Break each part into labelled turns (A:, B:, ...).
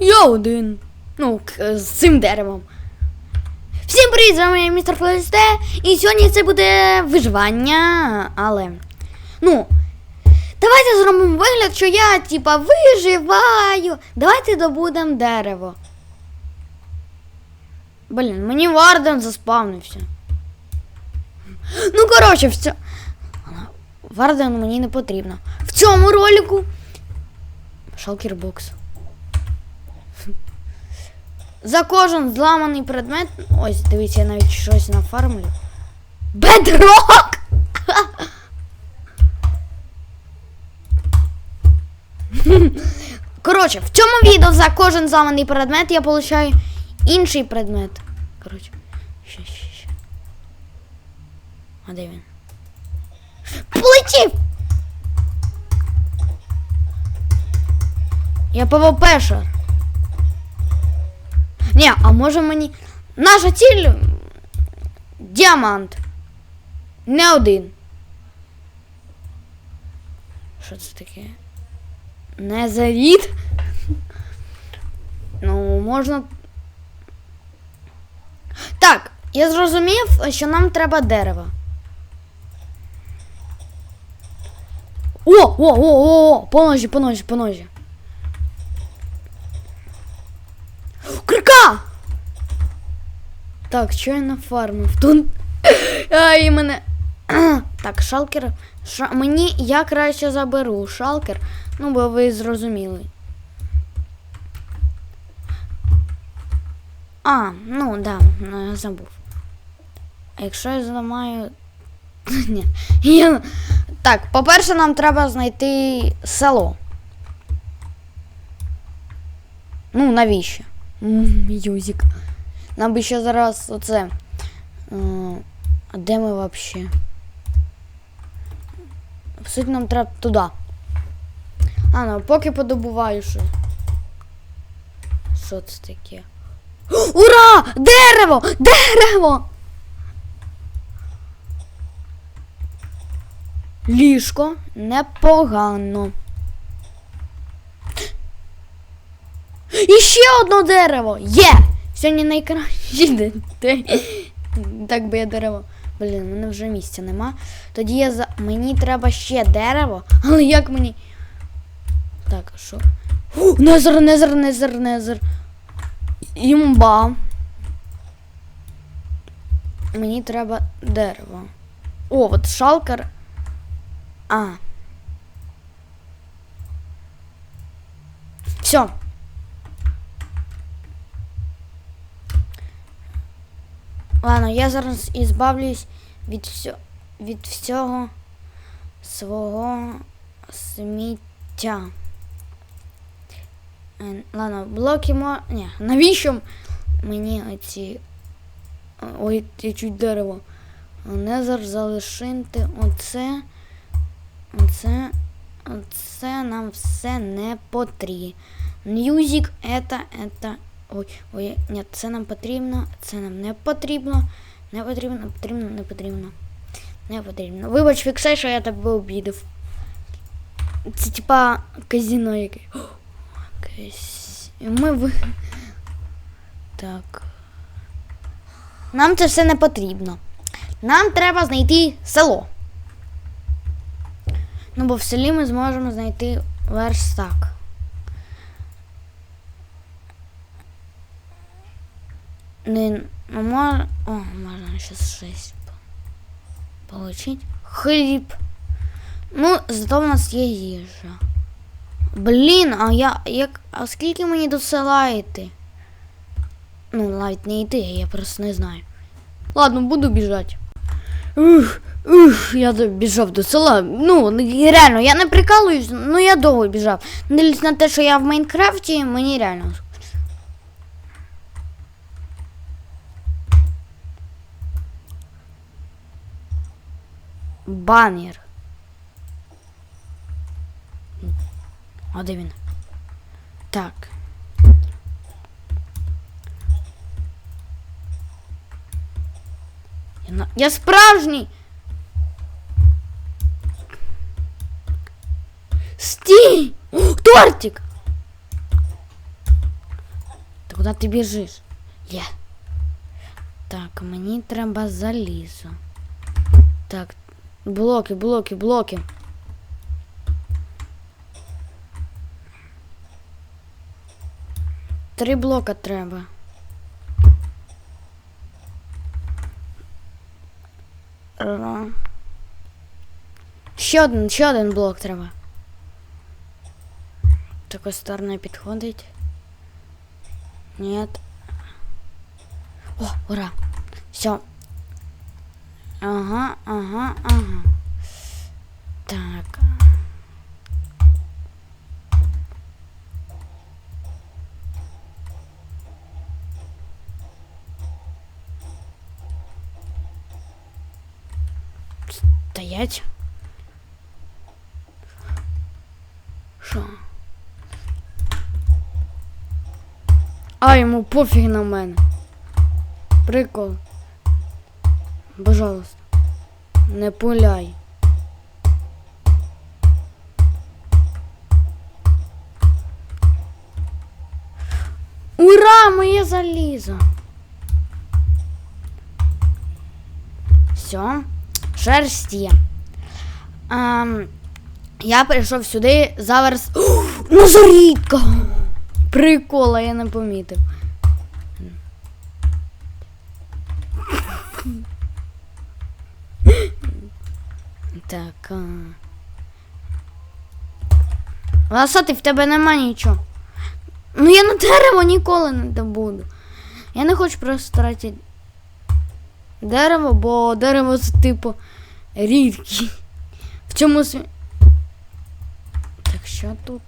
A: Я один. Ну, з цим деревом. Всім привіт, з вами містер Флесте. І сьогодні це буде виживання, але. Ну. Давайте зробимо вигляд, що я, типа, виживаю. Давайте добудемо дерево. Блін, мені Варден заспавнився. Ну, коротше, все. Варден мені не потрібно. В цьому ролику. Шалкербокс. За кожен зламаний предмет. Ось, дивіться, я навіть щось нафармлю. Бедрок! Коротше, в цьому відео за кожен зламаний предмет я получаю інший предмет. Коротше. Ще, ще, ще. А де він? Полетів! Я ПВПшер. Ні, а може мені. Наша ціль. Діамант. Не один. Що це таке? Не Незарід? Ну, можна. Так, я зрозумів, що нам треба дерево. О, о, о, о, о, по ножі, по ножі, по ножі. Так, що я нафармив? Тут. Ай, мене. Так, шалкер. Ша... Мені я краще заберу шалкер. Ну, бо ви зрозуміли. А, ну да, ну, я забув. А якщо я зламаю. Ні. Я... Так, по-перше, нам треба знайти село. Ну, навіщо? М, Юзик. Нам би ще зараз оце. е, А де ми вообще? В суті, нам треба туди. А, ну, поки подобуваю щось. Що це таке? Ура! Дерево! Дерево! Ліжко непогано. І ще одне дерево! Є! Сьогодні найкращий день. Так би я дерево. Блін, мене вже місця нема. Тоді я за. Мені треба ще дерево. Але як мені. Так, що? Незер, незер, незер, незер. Імба. Мені треба дерево. О, от шалкер. А. Все. Ладно, я зараз ізбавлюсь від, всьо, від всього свого сміття. Е, Ладно, блоки мо... Ні, навіщо мені оці. Ой, я чуть дерево. Незер залишити оце. Оце. Оце нам все не потрібно. Мюзик, это, это. Ой, ой, ні, це нам потрібно, це нам не потрібно. Не потрібно, потрібно, не потрібно. Не потрібно. Вибач, фіксай, що я тебе обідав. Це типа казино яке. Ми ви. Так. Нам це все не потрібно. Нам треба знайти село. Ну, бо в селі ми зможемо знайти верстак. Не, ну, мож... О, можно сейчас 6 получить. Хліб. Ну, зато в нас є їжа. Блін, а я як. А скільки мені до села? Ну, навіть не йти, я просто не знаю. Ладно, буду біжати. Ух, ух, я біжав до села. Ну, реально, я не прикалуюсь, ну я довго біжав. Лізь на те, що я в Майнкрафті, мені реально. Банер. А де він? Так. Я, на... я справжній. Стій! О, тортик! Та куди ти біжиш? Є. Так, мені треба залізо. Так, блоки, блоки, блоки. Три блока треба. Ра. Ще один, ще один блок треба. Така сторона підходить. Нет. О, ура. Все. Ага, ага, ага. Так. Стоять. Що? А, йому пофіг на мене. Прикол. Пожалуйста. Не пуляй. Ура! Моє залізо! Все. Шерсть є. Ам, я прийшов сюди зараз. Назарітка! Прикола, я не помітив. Так. А... Ласати, в тебе нема нічого. Ну я на дерево ніколи не добуду. Я не хочу просто тратити дерево, бо дерево це типу рідкі. В цьому сві... Так, що тут?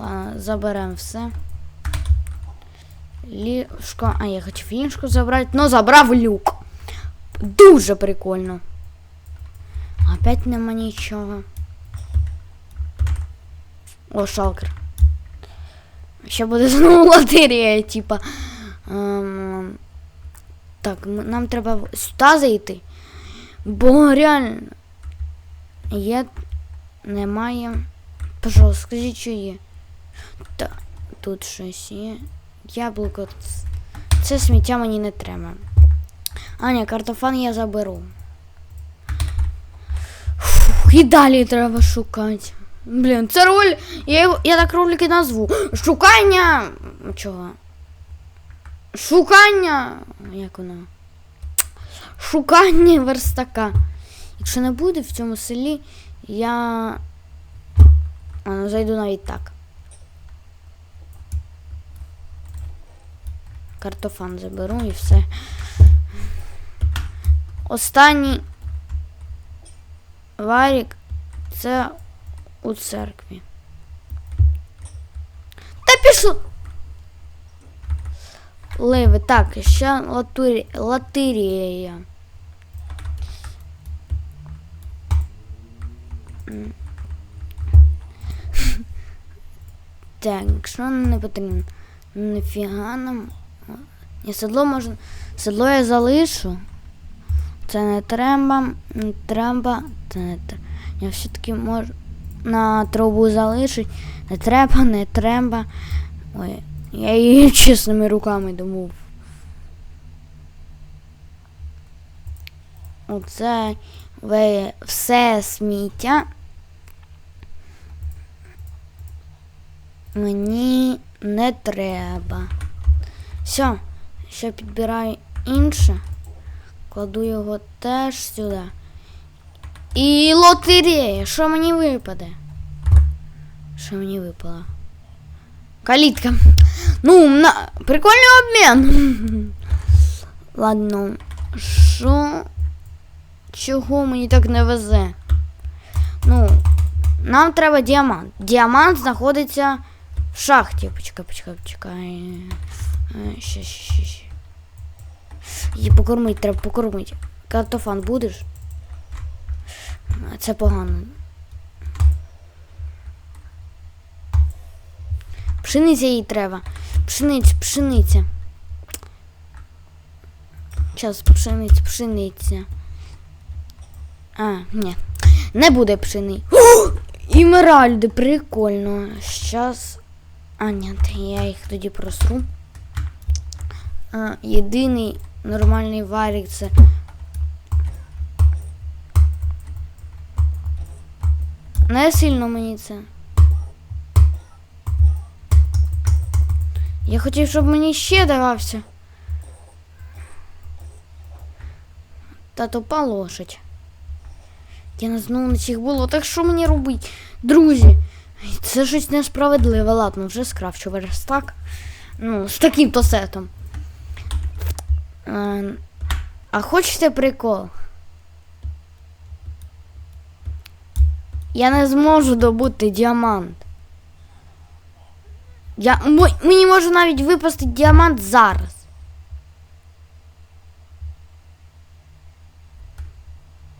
A: Ладно, заберемо все. Ліжко. А, я хотів ліжко забрати, но забрав люк. Дуже прикольно. Опять нема нічого. О, шалкер. Ще буде знову лотерея, типа. Ем, так, нам треба сюди зайти. Бо реально. Є. Немає. Пожалуйста, скажіть, що є. Та, тут щось є. Яблуко. Це сміття мені не треба. А, ні, картофан я заберу. Фух, і далі треба шукати. Блін, це роль. Я, я так ролики назву. Шукання. Чого? Шукання. Як воно? Шукання верстака. Якщо не буде в цьому селі, я. А, ну, зайду навіть так. Картофан заберу і все. Останній варік це у церкві. Та пішло. Ливи, так, ще латурі... латирія. Так, якщо не потрібно. Ніфіга нам. Ні, седло можна. Седло я залишу. Це не треба, не треба, це не треба. Я все-таки можу на трубу залишить. Не треба, не треба. Ой, я її чесними руками домов. Оце все сміття. Мені не треба. Все, ще підбираю інше. Кладу його теж сюди. І лотерея. Що мені випаде? Що мені випало? Калітка. Ну, на... прикольний обмін. Ладно. Що? Чого мені так не везе? Ну, нам треба діамант. Діамант знаходиться в шахті. Почекай, почекай, почекай. Е, Ще, ще, ще, ще. Її покормить, треба покормити. Картофан будеш? Це погано. Пшениця їй треба. Пшениця, пшениця. Час пшениця, пшениця. А, ні. Не буде пшени. Імеральди, прикольно. Щас. А, ні, я їх тоді просру. А, єдиний нормальний варік це. Не сильно мені це. Я хотів, щоб мені ще давався. Та тупа лошадь. Я не знову на цих було, так що мені робити? Друзі, це щось несправедливе. Ладно, вже скрафчу верстак. Ну, з таким то сетом. Е, А хочете прикол? Я не зможу добути діамант. Я, мо- мені може навіть випасти діамант зараз.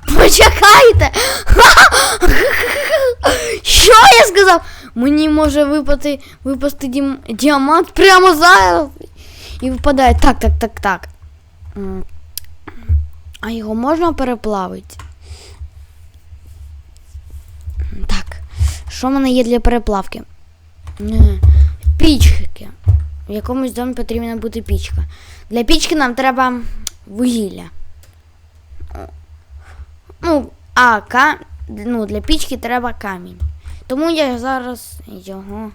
A: Почекайте! Що я сказав? Мені може випасти, випасти дім, діамант прямо зараз. І випадає. Так, так, так, так. А його можна переплавити? Так. Що в мене є для переплавки? Е, Пічки. В якомусь домі потрібна бути пічка. Для пічки нам треба вугілля. Ну, а ка... ну, для пічки треба камінь. Тому я зараз його.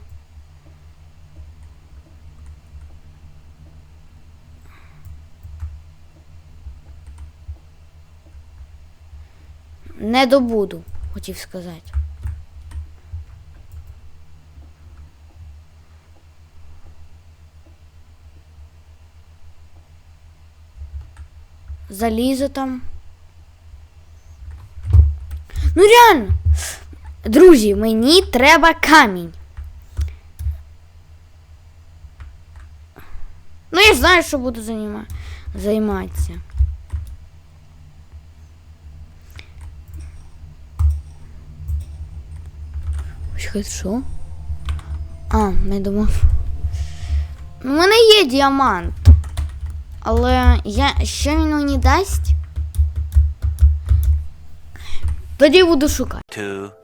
A: Не добуду, хотів сказати. Залізо там. Ну реально. Друзі, мені треба камінь. Ну, я знаю, що буду займатися. Що? А, не думав. У мене є діамант. Але я що він мені дасть? Тоді буду шукати.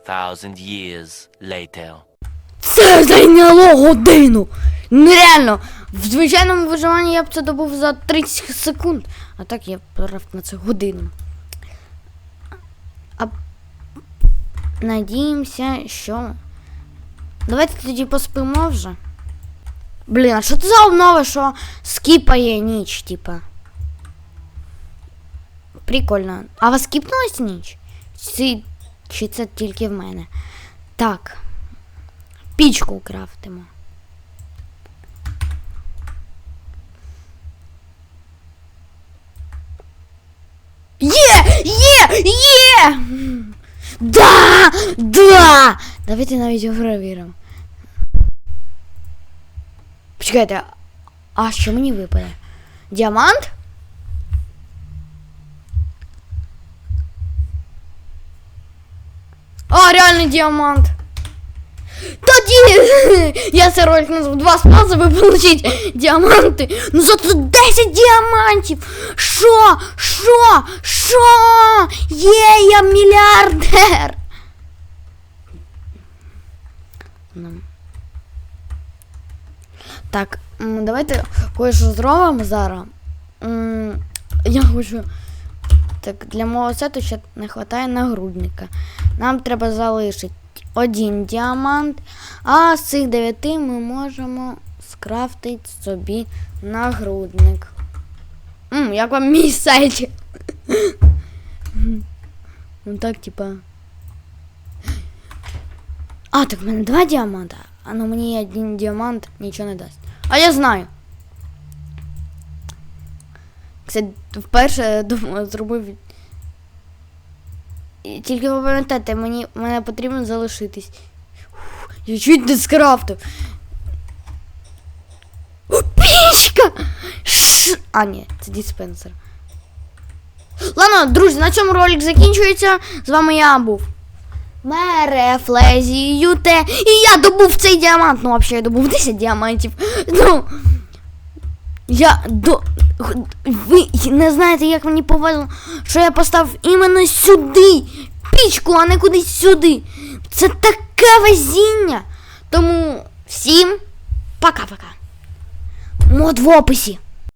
B: 2,000 years later.
A: Це зайняло годину. Нереально. В звичайному виживанні я б це добув за 30 секунд. А так я брав на це годину. А надіємося, що. Давайте тоді поспимо вже. Блін, а що це за обнова, що скіпає ніч, типа? Прикольно. А вас скіпнулась ніч? Чи, чи це тільки в мене? Так. Пічку крафтимо. Є! Є! Є! Да! Да! Давайте навіть його перевіримо. Почекайте, а що мені випаде? Діамант? А, реально діамант. Тоді я цей ролик назвав два способи получить діаманти. Ну зато 10 діамантів. Що? Що? Що? Є, я мільярдер. Так, давайте кое-що зробимо зараз. Я хочу. Так, для мого сету ще не вистачає нагрудника. Нам треба залишити один діамант, а з цих дев'яти ми можемо скрафтити собі нагрудник. М, як вам мій сетик? Ну так, типа. А, так в мене два діаманта, а на мені один діамант нічого не дасть. А я знаю. Кстати, вперше думаю, зробив. Тільки ви пам'ятаєте, мені мене потрібно залишитись. Я чуть не скрафтив. О, Пічка! Ш... А, ні, це диспенсер. Ладно, друзі, на цьому ролик закінчується. З вами я був. Мерефлезі, Юте. І я добув цей діамант. Ну, взагалі, я добув 10 діамантів. Ну. Я до. Ви не знаєте, як мені повезло, що я поставив іменно сюди. Пічку, а не кудись сюди. Це таке везіння. Тому всім Пока-пока. Мод в описі.